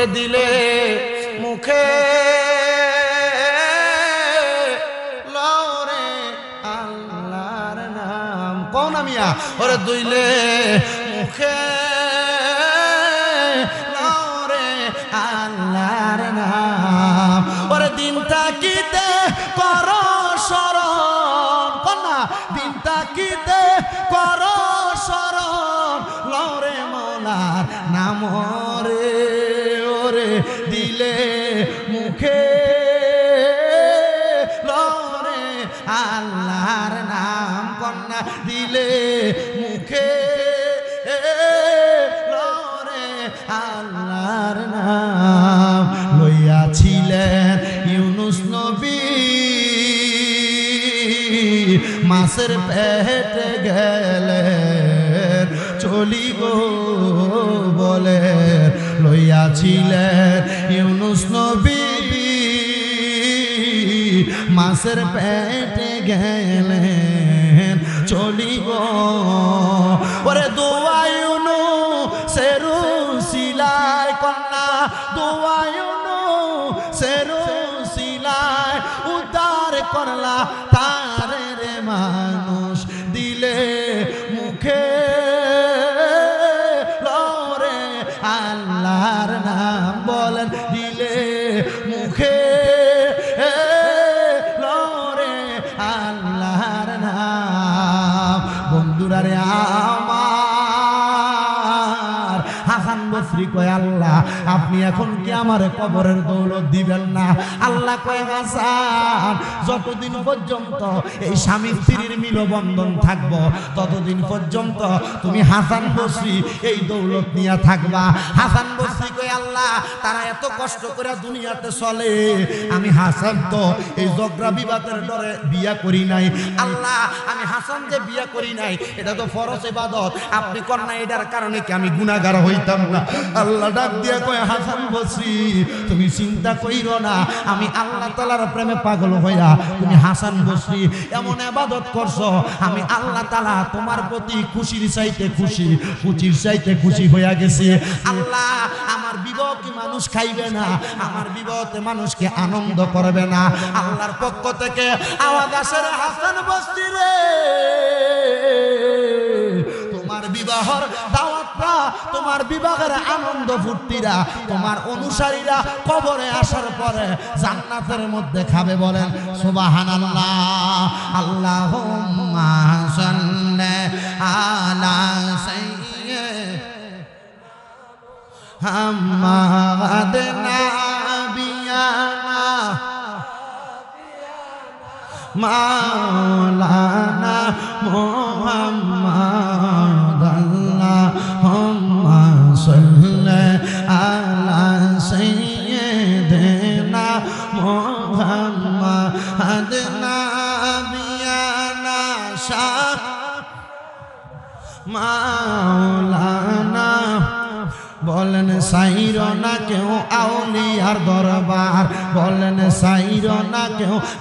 ওরে দিলে মুখে আল্লাহর নাম। কোন আমিয়া ওরে দুইলে মুখে দিলে মুখে লরে আল্লাহর নাম লইয়াছিলেন ইউনুস নবী। মাসের পেটে গেলেন চলি গো বলে লইয়াছিলেন ইউনুস নবী। মাসের পেটে গেলেন চলি গো ওরে দোয়ায়ুনু সেরু সিলাই কন্যা দোয়ায়ুনু সেরু সিলাই উদ্ধার করলা। তার আপনি এখন কি আমার কবরের দৌলত দিবেন না? আল্লাহ কয়, হাসান, যতদিন পর্যন্ত এই স্বামী স্ত্রীর মিলবন্ধন থাকব, ততদিন পর্যন্ত তুমি হাসান বসরি এই দৌলত নিয়ে থাকবা। হাসান বসরি কয়, আল্লাহ, তারা এত কষ্ট করে দুনিয়াতে চলে। আমি হাসান তো এই জগরা বিবাদের ডরে বিয়া করি নাই। আল্লাহ, আমি হাসান যে বিয়া করি নাই, এটা তো ফরজ ইবাদত। আপনি কন্যা এটার কারণে কি আমি গুনাহগার হইতাম না? আল্লাহ ডাক দিয়া কয় তুমি চিন্তা না, আমি আল্লাহ তালার প্রেমে পাগল হইয়া, তুমি হাসান এমন আবাদত করছ, আমি আল্লাহ তালা তোমার প্রতি খুশির চাইতে খুশি চাইতে খুশি হইয়া গেছি। আল্লাহ, আমার মানুষ খাইবে না, আমার বিবাহতে মানুষকে আনন্দ করবে না। আল্লাহর পক্ষ থেকে আওয়াজ আসে হাসান বসরি রে। তোমার বিবাহর দাওয়াতরা তোমার বিবাহের আনন্দ ফুর্তিরা, তোমার অনুসারীরা কবরে আসার পরে জান্নাতের মধ্যে খাবে বলেন, সুবহানাল্লাহ আল্লাহ সাল্লি আলা মাওলানা মোহাম্মদ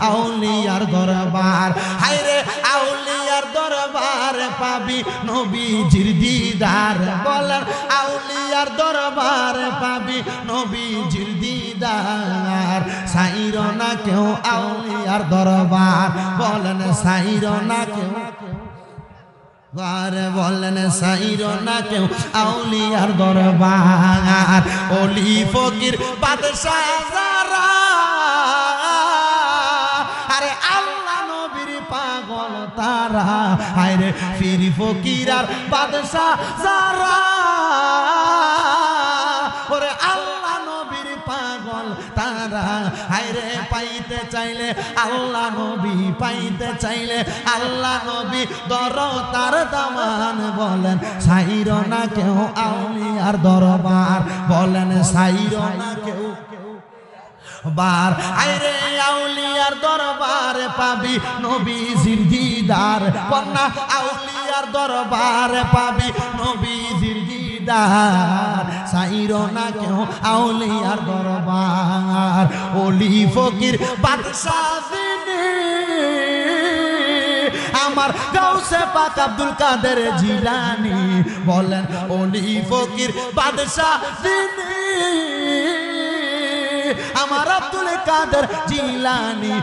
আউলিয়ার দরবার। হাইরে আউলিয়ার দরবার পাবি নবীজির দিদার। বলেন, আউলিয়ার দরবার পাবি নবীজির দিদার। সাইর না কেউ আউলিয়ার দরবার। বলেন, সাইর না কেউ বলেন, সাইর না কেউ আউলিয়ার দরবার। অলি ফকির বাদশাহ তারা আরে ফির ফকির আর বাদশাহ যারা। ওরে আল্লাহ নবীর পাগল তারা, হায়রে পাইতে চাইলে আল্লাহ নবী, পাইতে চাইলে আল্লাহ নবী দর তার দামান বলেন, সাইর না কেউ আউলিয়ার দরবার। বলেন, সাইর না কেউ বার আইরে আউলিয়ার দরবারে পাবি নবীজির দিদার কন্যা, আউলিয়ার দরবারে পাবি নবীজির দিদার সাইর না কেউ আউলিয়ার দরবার। ওলি ফকির বাদশাহ দিনী আমার গাউসে পাক আব্দুল কাদের জিলানি। বলেন, ওলি ফকির বাদশাহ দিনী আমার আব্দুল কাদের জিলানি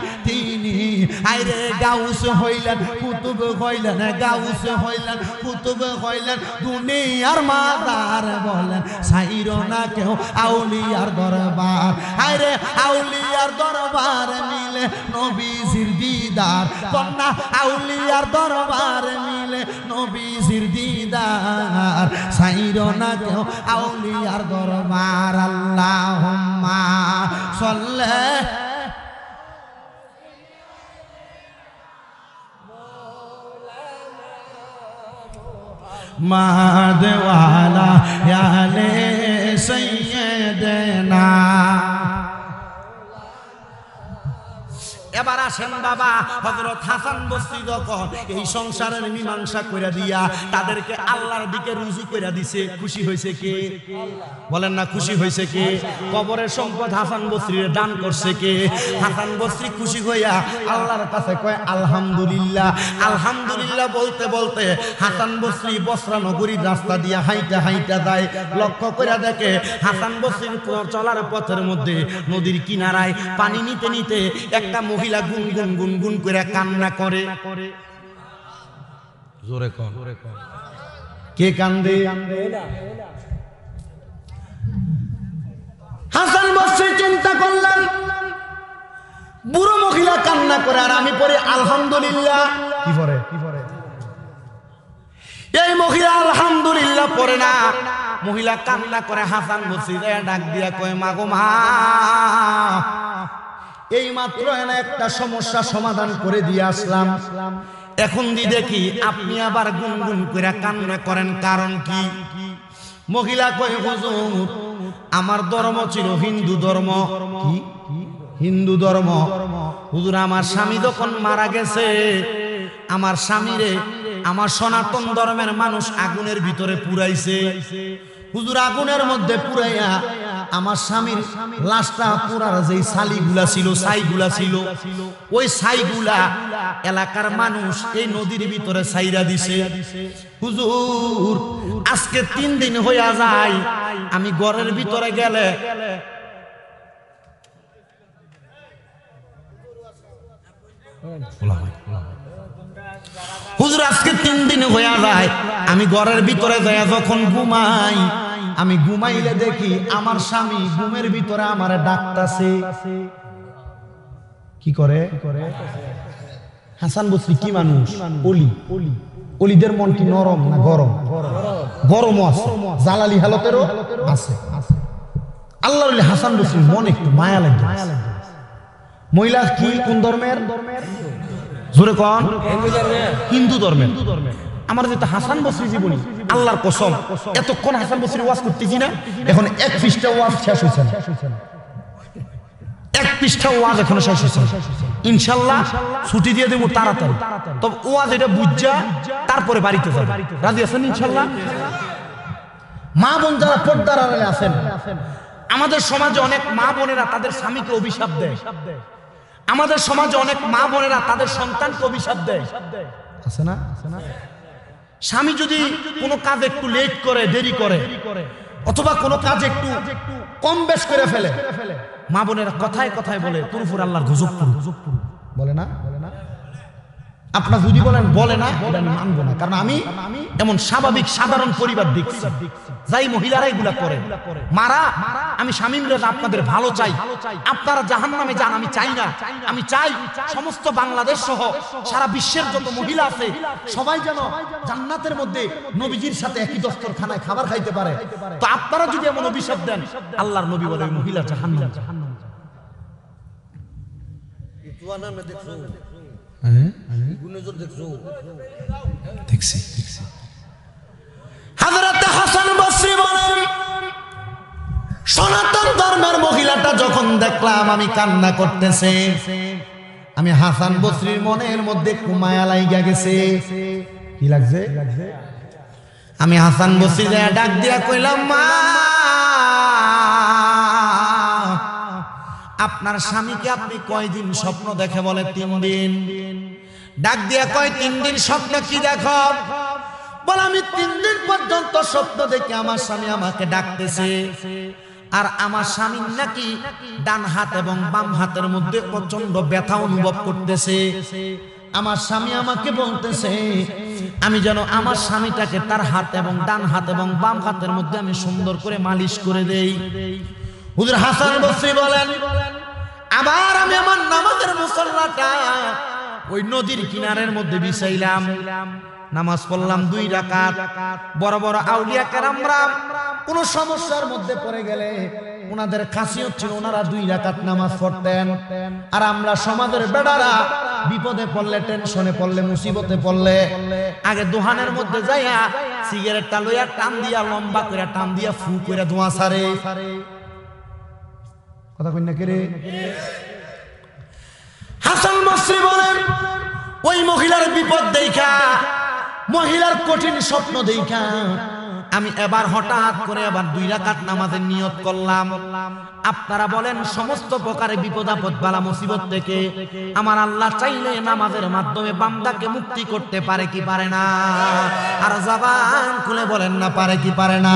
আইরে গাউস হইলেন, কুতুব হইলেন, গাউস হইলেন, কুতুব হইলেন, দুনিয়ার মাদার বলেন, সাইর না কেউ আউলিয়ার দরবার। আইরে আউলিয়ার দরবার মিলে নবীজির দিদার। কন্যা আউলিয়ার দরবার মিলে নবীজির দিদার। সাইর না কেউ আউলিয়ার দরবার, আল্লাহুম্মা সাল্লে महादेवा আসেন বাবা হজরত হাসান বস্তি যখন এই সংসারের মীমাংসা করে দিয়া তাদেরকে আল্লাহর দিকে রুজু করে দিছে। খুশি হয়েছে কে? বলেন না, খুশি হয়েছে কে? কবরের সম্পদ হাসান দান করছে কে? হাসান খুশি হইয়া আল্লাহর কাছে কয়, আলহামদুলিল্লাহ। আলহামদুলিল্লাহ বলতে বলতে হাসান বস্ত্রী বসরা নগরীর রাস্তা দিয়া হাইটা হাইটা যায়। লক্ষ্য করে দেখে হাসান বস্ত্রীর চলার পথের মধ্যে নদীর কিনারায় পানি নিতে নিতে একটা মহিলা গুনগুন গুনগুন করে কান্না করে। জোরে কন। কে কান্দে? হাসান বসে চিন্তা করলাম বুড়ো মহিলা কান্না করে আর আমি পরে আলহামদুলিল্লাহ। কি পরে এই মহিলা আলহামদুলিল্লাহ পরে না। মহিলা কান্না করে হাসান বসি ডাক দিয়া কয়, মাগো মা। এই মাত্র একটা সমস্যা সমাধান করে দিয়ে আসলাম। এখন দি দেখি আপনি আবার গুনগুন করে কান্না করেন, কারণ কি? মহিলা কয়, হুজুর, আমার ধর্ম ছিল হিন্দু ধর্ম। হিন্দু ধর্ম? হুজুর, আমার স্বামী যখন মারা গেছে, আমার স্বামীরে আমার সনাতন ধর্মের মানুষ আগুনের ভিতরে পুরাইছে। হুজুর, আগুনের মধ্যে পুরাইয়া আমার স্বামীর লাশটা পুরার যে সালিগুলা ছিল ছাইগুলা ছিল, ওই ছাইগুলা এলাকার মানুষ এই নদীর ভিতরে ছাইরা দিছে। হুজুর, আজকে তিন দিন হইয়া যায়, আমি ঘরের ভিতরে গেলে হুজুর, আজকে তিন দিন হইয়া যায়, আমি ঘরের ভিতরে যাইয়া যখন ঘুমাই আমি ঘুমাইলে দেখি আমার স্বামী ঘুমের ভিতরে আমার ডাকতাছে। কি করে? হাসান বসরি কি মানুষ? অলি। অলি অলিদের মন কি নরম না গরম? গরমও আছে। জালালি হালতেরও আছে। আল্লাহ হাসান বসরির মন একটু মায়া লাগে মহিলা কি? কোন ধর্মের? জোরে কন। হিন্দু ধর্মের হিন্দু ধর্মের। আমার যেটা হাসান বসরি জীবনী, আল্লাহর কসম, এতক্ষণ হাসান বসরি ওয়াজ করতেছি না, এখন এক পৃষ্ঠা ওয়াজ শেষ হয়েছে। এক পৃষ্ঠা ওয়াজ এখনও শেষ হয়েছে ইনশাল্লাহ ছুটি দিয়ে দেবো তাড়াতাড়ি। তবে ওয়াজ এটা বুঝা, তারপরে বাড়িতে যাবে। রাজি আছেন ইনশাল্লাহ? মা বোন যারা পর্দার আড়ালে আছেন, আমাদের সমাজে অনেক মা বোনেরা তাদের স্বামীকে অভিশাপ দেয়। আমাদের সমাজে অনেক মা বোনেরা তাদের সন্তানকে অভিশাপ দেয়। আছে না আছে না? স্বামী যদি কোনো কাজ একটু লেট করে দেরি করে অথবা কোনো কাজ একটু কম বেশ করে ফেলে মা বোনেরা কথায় কথায় বলে তুরফুর আল্লাহর গজব বলে না? বলে না। আপনার যদি বলেন, বলে না মানবো না। কারণ আমি এমন স্বাভাবিক, সাধারণ পরিবার দেখছি। যাই মহিলারা এগুলা করে। মারা, আমি স্বামী মিলে আপনাদের ভালো চাই। আপনারা জাহান নামে যান, আমি চাই না। আমি চাই সমস্ত বাংলাদেশ সহ সারা বিশ্বের যত মহিলা আছে, সবাই যেন জান্নাতের মধ্যে নবীজির সাথে একই দস্তরখানায় খাবার খাইতে পারে। তো আপনারা যদি এমন অভিশাপ দেন, আল্লাহর নবী বলে মহিলা জাহান্নাম জাহান্নাম দেখছি? দেখছি হাজরাতে হাসান বসরি বলেন সনাতন ধর্মের মহিলাটা যখন দেখলাম আমি কান্না করতেছে আমি হাসান বসরির মনের মধ্যে কুমায়া লাইগা গেছে। কি লাগছে? আমি হাসান বসরি যায় ডাক দিয়া কইলাম মা আপনার স্বামীকে আপনি কয়দিন স্বপ্ন দেখে বলে? তিন দিন। ডাক দিয়া কয়, তিন দিন স্বপ্ন কি দেখো? বলে, আমি তিন দিন পর্যন্ত স্বপ্ন দেখে আমার স্বামী আমাকে ডাকতেছে। আর আমার স্বামীর নাকি ডান হাত এবং বাম হাতের মধ্যে প্রচণ্ড ব্যথা অনুভব করতেছে। আমার স্বামী আমাকে বলতেছে, আমি যেন আমার স্বামীটাকে তার হাত এবং ডান হাত এবং বাম হাতের মধ্যে আমি সুন্দর করে মালিশ করে দেই। হুজুর হাসান বসরি বলেন, আবার আমি আমার নামাজের মুসল্লাটা ওই নদীর কিনারের মধ্যে বিছাইলাম। নামাজ পড়লাম দুই রাকাত। বড় বড় আউলিয়া কেরামরা কোন সমস্যার মধ্যে পড়ে গেলে ওনাদের খাসিয়ত ছিল ওনারা দুই রাকাত নামাজ পড়তেন। আর আমরা সমাজের বেড়ারা বিপদে পড়লে, টেনশনে পড়লে, মুসিবতে পড়লে আগে দোহানের মধ্যে যাইয়া সিগারেটটা লইয়া টান দিয়া, লম্বা করে টান দিয়া ফু করে ধোঁয়া সারে। কথা কই না কে রে? হাসান মসরি বলেন, ওই মহিলার বিপদ দেখা, মহিলার কঠিন স্বপ্ন দেখা। আমি এবার হঠাৎ করে আবার দুই রাকাত নামাজের নিয়ত করলাম। আপনারা বলেন, সমস্ত প্রকারের বিপদ আপদ বালা মুসিবত থেকে আমার আল্লাহ চাইলে নামাজের মাধ্যমে বান্দাকে মুক্তি করতে পারে কি পারে না? আর জবান খুলে বলেন না, পারে কি পারে না?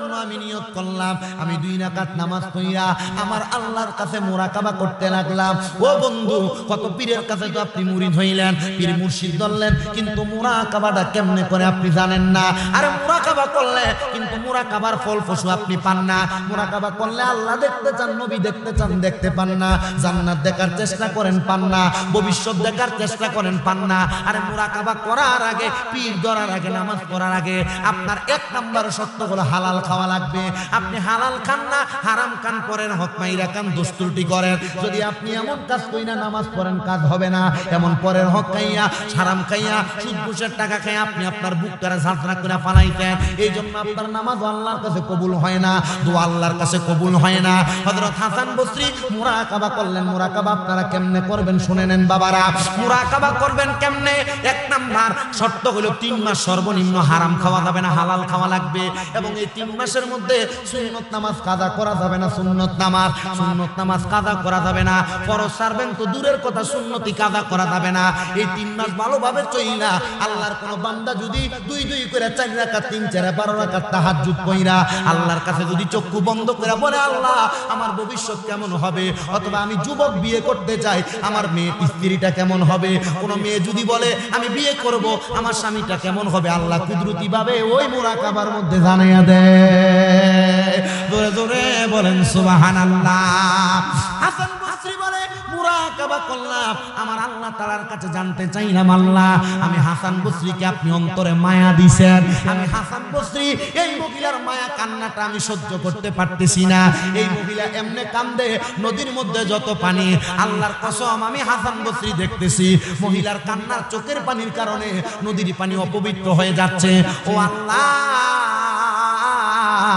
জন্য আমি নিয়ত করলাম। আমি দুই রাকাত নামাজ পড়িয়া আমার আল্লাহর কাছে মোরাকাবা করতে লাগলাম। ও বন্ধু, কত পীরের কাছে তো আপনি পীর মুর্শিদ ধরলেন, কিন্তু মোরাকাবাটা কেমনে করে আপনি জানেন না? মোরাকাবা করলে, কিন্তু মোরাকাবার ফল পশু আপনি পান না। মোরাকাবা করলে আল্লাহ দেখতে চান, নবী দেখতে চান, দেখতে পান না। জান্নাত দেখার চেষ্টা করেন, পান না। ভবিষ্যৎ দেখার চেষ্টা করেন, পান না। আরে মোরাকাবা করার আগে, পীর ধরার আগে, নামাজ পড়ার আগে আপনার এক নাম্বার সত্য হলো হালাল খাওয়া লাগবে। আপনি হালাল খান না, হারাম খান করেন হক মাইরা খান দুস্তুটি করেন। যদি আপনি এমন কাজ করি না নামাজ পড়েন, কাজ হবে না। এমন পরের হক খাইয়া, হারাম খাইয়া সুদ টাকা খাইয়া আপনি আপনার বুকটারে ঝাঁঝরা করে ফালাইতেন। এই জন্য আপনার নামাজ আল্লাহর কাছে কবুল হয় না, দোয়া আল্লাহর কাছে কবুল হয় না। হযরত হাসান বসরি, মুরাকাবা করলেন। মুরাকাবা আপনারা কেমনে করবেন শুনে নেন বাবারা। মুরাকাবা করবেন কেমনে? এক নাম্বার শর্ত হলো তিন মাস সর্বনিম্ন হারাম খাওয়া যাবে না, হালাল খাওয়া লাগবে। এবং এই তিন মাসের মধ্যে সুন্নত নামাজ কাজা করা যাবে না সুন্নত নামাজ। সুন্নত নামাজ কাজা করা যাবে না। ফরজ সারবেন তো দূরের কথা সুন্নতি কাজা করা যাবে না। এই তিন মাস ভালোভাবে চইলা আল্লাহর কোন বান্দা যদি দুই দুই করে চার রাকাত, তিন চার বারো রাকাত তাহাজ্জুদ কইরা আল্লাহর কাছে যদি চক্ষু বন্ধ করে বলে, আল্লাহ, আমার ভবিষ্যৎ কেমন হবে? অথবা আমি যুবক বিয়ে করতে চাই, আমার মেয়ে স্ত্রীটা কেমন হবে? কোন মেয়ে যদি বলে, আমি বিয়ে করব, আমার স্বামীটা কেমন হবে? আল্লাহ কুদরতি ভাবে ওই মোরাকাবার মধ্যে জানাইয়া দেয়। জোরে জোরে বলেন আল্লাহ। আমি হাসান বসরিকে আপনি অন্তরে মায়া দিছেন। আমি হাসান বসরি, এই মহিলার মায়া কান্নাটা আমি সহ্য করতে পারতেছি না। এই মহিলা এমনে কান্দে, নদীর মধ্যে যত পানি, আল্লাহর কসম আমি হাসান বসরি দেখতেছি। মহিলার কান্নার চোখের পানির কারণে নদীর পানি অপবিত্র হয়ে যাচ্ছে। ও আল্লাহ!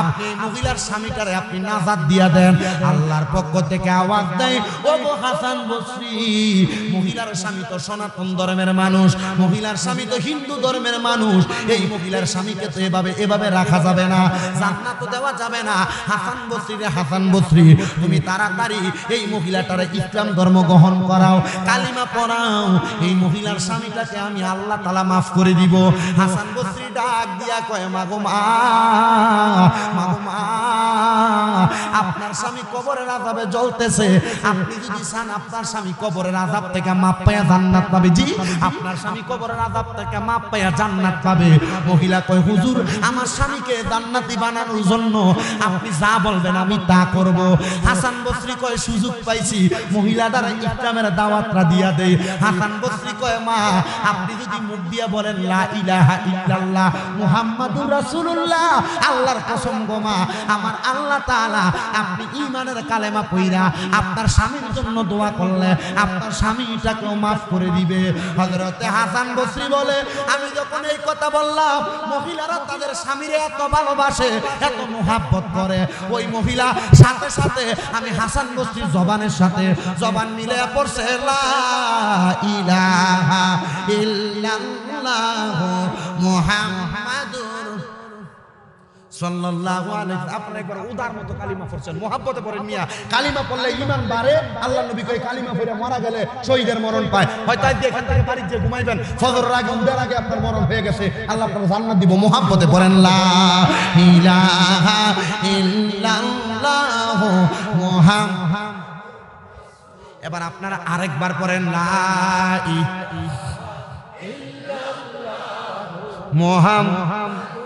আপনি মহিলার স্বামীটারে আপনি নাজাদ দিয়া দেন, আল্লাহর পক্ষ থেকে আওয়াজ দেয় ও গো হাসান বসরি, মহিলার স্বামী তো সনাতন ধর্মের মানুষ, মহিলার স্বামী তো হিন্দু ধর্মের মানুষ, এই মহিলার স্বামীকে তো এভাবে এভাবে রাখা যাবে না, জান্নাত তো দেওয়া যাবে না, হাসান বসরি রে হাসান বসরি, তুমি তাড়াতাড়ি এই মহিলাটারে ইসলাম ধর্ম গ্রহণ করাও, কালিমা পড়াও, এই মহিলার স্বামীটাকে আমি আল্লাহ তালা মাফ করে দিব। হাসান বসরি ডাক দিয়া কয়, মাগো মা মাগো মা আপনার স্বামী কবরের আযাবে জ্বলতেছে। আপনি যদি চান আপনার স্বামী কবরের আযাব থেকে মাপ পায়া জান্নাত পাবে, জি? আপনার স্বামী কবরের আযাব থেকে মাপ পায়া জান্নাত পাবে। মহিলা কয়, হুজুর, আমার স্বামীকে জান্নাতি বানানোর জন্য আপনি যা বলবেন আমি তা করব। হাসান বসরি কয়, সুযোগ পাইছি। মহিলা দ্বারা ইসলামের দাওয়াতরা দিয়া দেয় হাসান বসরি কয়, মা, আপনি যদি মুখ দিয়া বলেন, লা ইলাহা ইল্লাল্লাহ মুহাম্মাদুর রাসূলুল্লাহ, আল্লাহর কসম গো মা, আমার আল্লাহ তাআলা আপনি ইমানের কালেমা পইরা আপনার স্বামীর জন্য দোয়া করলে আপনার স্বামীটাকেও মাফ করে দিবে। হজরতে হাসান বসরি বলে, আমি যখন এই কথা বললাম, মহিলারা তাদের স্বামীরে এত ভালোবাসে, এত মোহাব্বত করে। ওই মহিলা সাথে সাথে আমি হাসান বসরির জবানের সাথে জবান মিলে পড়ছে ইলাহা ইল্লাল্লাহু মুহাম্মাদুর সাল্লাল্লাহু একবার উদার মতো কালিমা পড়ছেন পড়েন মিয়া। কালিমা পড়লে কালিমা পড়ে মারা গেলে মরণ পায়। আগে আগে আপনার মরণ গেছে, আল্লাহ দিব, মোহাব্বতে পড়েন ইলাহা ইল্লাল্লাহু এবার আপনারা আরেকবার পড়েন, লা ই মোহাম্মদ।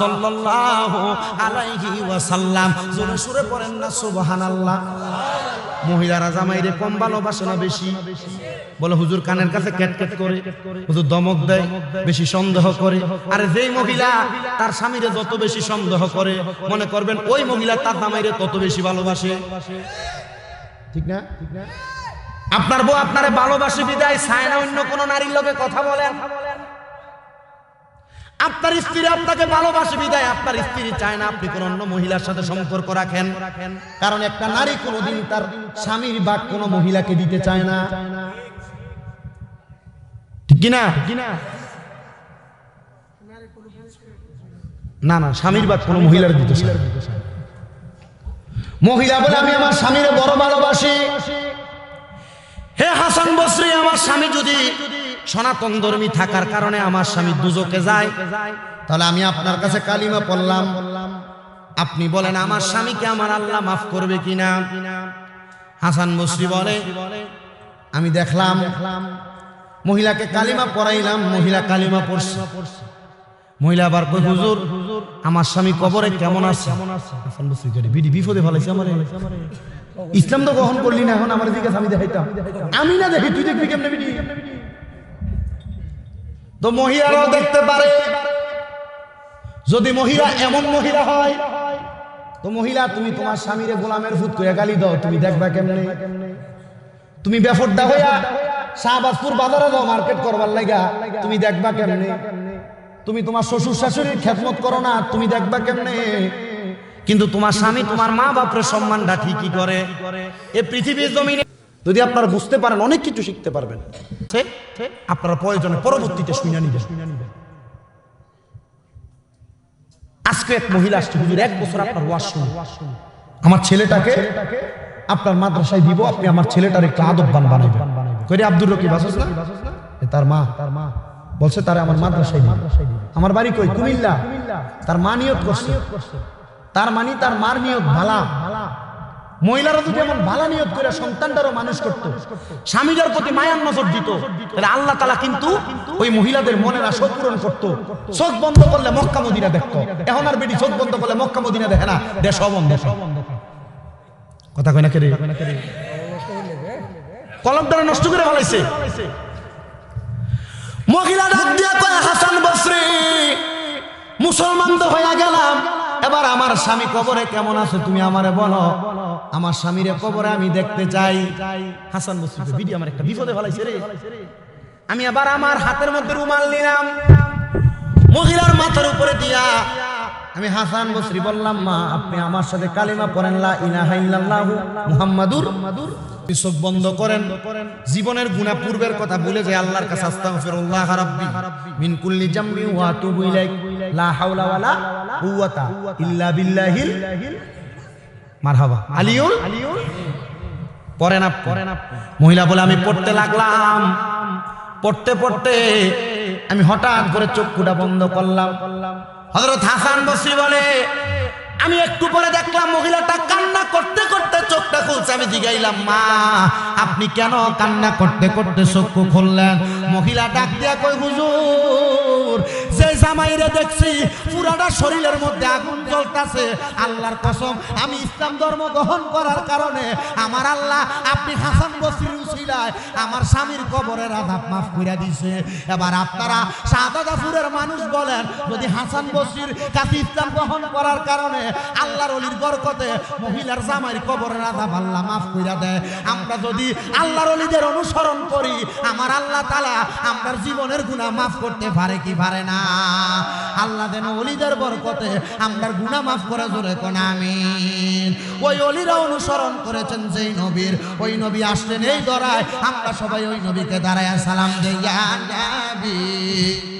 সাল্লাল্লাহু আলাইহি ওয়াসাল্লাম। জোরে সুরে পড়েন না, সুবহানাল্লাহ। মহিলারা জামাইরে কম ভালোবাসে না বেশি? বলে হুজুর কানের কাছে করে। হুজুর দমক দেয়, বেশি সন্দেহ করে। আরে যেই মহিলা তার স্বামীরে যত বেশি সন্দেহ করে, মনে করবেন ওই মহিলা তার জামাইরে তত বেশি ভালোবাসে। ঠিক না? ঠিক না আপনার বউ আপনারে ভালোবাসে বিদায় চায় না অন্য কোনো নারীর লোকে কথা বলেন। আপনার স্ত্রী আপনাকে ভালোবাসে, বিদায়। আপনার স্ত্রী চায় না আপনি কোন অন্য মহিলার সাথে সম্পর্ক রাখেন। কারণ একটা নারী কোনোদিন তার স্বামীর বা কোনো মহিলাকে দিতে চায় না। না? না স্বামীর বা কোনো মহিলার দিতে মহিলা বলে, আমি আমার স্বামীর বড় ভালোবাসি। হাসান বসরি আমার স্বামী যদি সনাতন ধর্মী থাকার কারণে আমার স্বামী দুজকে যায়, তাহলে আমি আপনার কাছে কালিমা পড়লাম। আপনি বলেন, আমার স্বামীকে আমার আল্লাহ মাফ করবে কিনা? হাসান বসরি বলে, আমি দেখলাম, মহিলাকে কালিমা পড়াইলাম, মহিলা কালিমা পড়ছে। মহিলা আবার কই হুজুর, আমার স্বামী কবরে কেমন আছে? হাসান বসরি বিপদে ফেলাইছে আমারে। ইসলাম তো গ্রহণ করলি না, এখন আমার দিকে আমি দেখাইতাম। আমি না দেখি, তুই দেখবি কেমনে তো মহিলারাও দেখতে পারে। যদি মহিলা এমন মহিলা হয়, তো মহিলা, তুমি তোমার স্বামীরে গোলামের ফুট করে গালি দাও, তুমি দেখবা কেমনে? তুমি বেফরদা হইয়া শাহবাজপুর বাজারে যাও, মার্কেট করবার লাগা, তুমি দেখবা কেমনে? তুমি তোমার শ্বশুর শাশুড়ির খেদমত করো না, তুমি দেখবা কেমনে? কিন্তু তোমার স্বামী, তোমার মা বাপের সম্মানটা ঠিকই করে। এ পৃথিবীর জমিনে যদি আপনারা বুঝতে পারেন, অনেক কিছু শিখতে পারবেন। আপনারা প্রয়োজনে পরবর্তীতে শুনে নিবেন। আজকে এক মহিলা আসছে এক বছর আপনার আমার ছেলেটাকে আপনার মাদ্রাসায় দিব, আপনি আমার ছেলেটার কইরে আব্দুর না? তার মা তার মা। বলছে, তারে আমার মাদ্রাসায় আমার বাড়ি কই? কুমিল্লা। তার মা নিয়ত করছে। তার মানি তার মার নিয়ত ভালা। মহিলারা যদি এমন ভালা নিয়ত করে সন্তানটারও মানুষ করত স্বামীটার প্রতি মায়ার নজর দিত, তাহলে আল্লাহ তালা কিন্তু ওই মহিলাদের মনের আশা পূরণ করত। চোখ বন্ধ করলে মক্কা মদিনা দেখতো। এখন আর বেটি চোখ বন্ধ করলে মক্কা মদিনা দেখে না, দেশ বন্ধ কথা কয় না কে রে? কলমটা নষ্ট করে ফেলাইছে। মহিলা ডাক দিয়া কয়, হাসান বসরি মুসলমান তো হয়ে গেলাম। এবার আমার স্বামী কবরে কেমন আছে তুমি আমারে বলো। আমার স্বামীরে কবরে আমি দেখতে চাই। হাসান তো বিডি আমার একটা বিপদে ফেলাইছে রে। আমি আবার আমার হাতের মধ্যে রুমাল নিলাম। মহিলার মাথার উপরে দিয়া আমি হাসান বসরি বললাম, মা, আপনি আমার সাথে কালিমা পড়েন, লা ইলাহা ইল্লাল্লাহু মুহাম্মাদুর চোখ বন্ধ করেন। জীবনের গুনাহ পূর্বের কথা ভুলে যায় আল্লাহর কাছে আস্তাগফিরুল্লাহ রাব্বি, মিন কুল্লি জামবি ওয়া আতুবু ইলাইক। লা হাওলা ওয়ালা কুওয়াতা ইল্লা বিল্লাহিল মারহাবা। আলিউল? পড়েন আপ পড়েন আপ মহিলা বলে, আমি পড়তে লাগলাম। পড়তে পড়তে আমি হঠাৎ করে চক্ষুটা বন্ধ করলাম। হযরত হাসান বসরি বলে, আমি একটু পরে দেখলাম মহিলাটা কান্না করতে করতে চোখটা খুলছে। আমি জিগাইলাম, মা, আপনি কেন কান্না করতে করতে চক্ষু খুললেন? মহিলা ডাক দিয়া কই হুজুর, যে জামাইরে দেখছি, পুরাটা শরীরের মধ্যে আগুন জ্বলতাছে। আল্লাহর কসম, আমি ইসলাম ধর্ম গ্রহণ করার কারণে আমার আল্লাহ আপনি হাসান বসির উসিলায় আমার স্বামীর কবরের আধাপ মাফ করে দিছে। এবার আপনারা শাহদাদাপুরের মানুষ বলেন, যদি হাসান বসির কাছে ইসলাম গ্রহণ করার কারণে আল্লাহর অলির বরকতে মহিলার জামাইর কবরের আধাপ আল্লাহ মাফ করে দেয়। আমরা যদি আল্লাহর অলিদের অনুসরণ করি, আমার আল্লাহ তালা আমার জীবনের গুণা মাফ করতে পারে কি পারে না? আল্লাহ যেন অলিদের বরকতে আমরা গুণা মাফ করে জোরে কোন, আমিন। ওই অলিরা অনুসরণ করেছেন যেই নবীর। ওই নবী আসলেন এই দরায়, আমরা সবাই ওই নবীকে দাঁড়ায় সালাম দেয়া নবী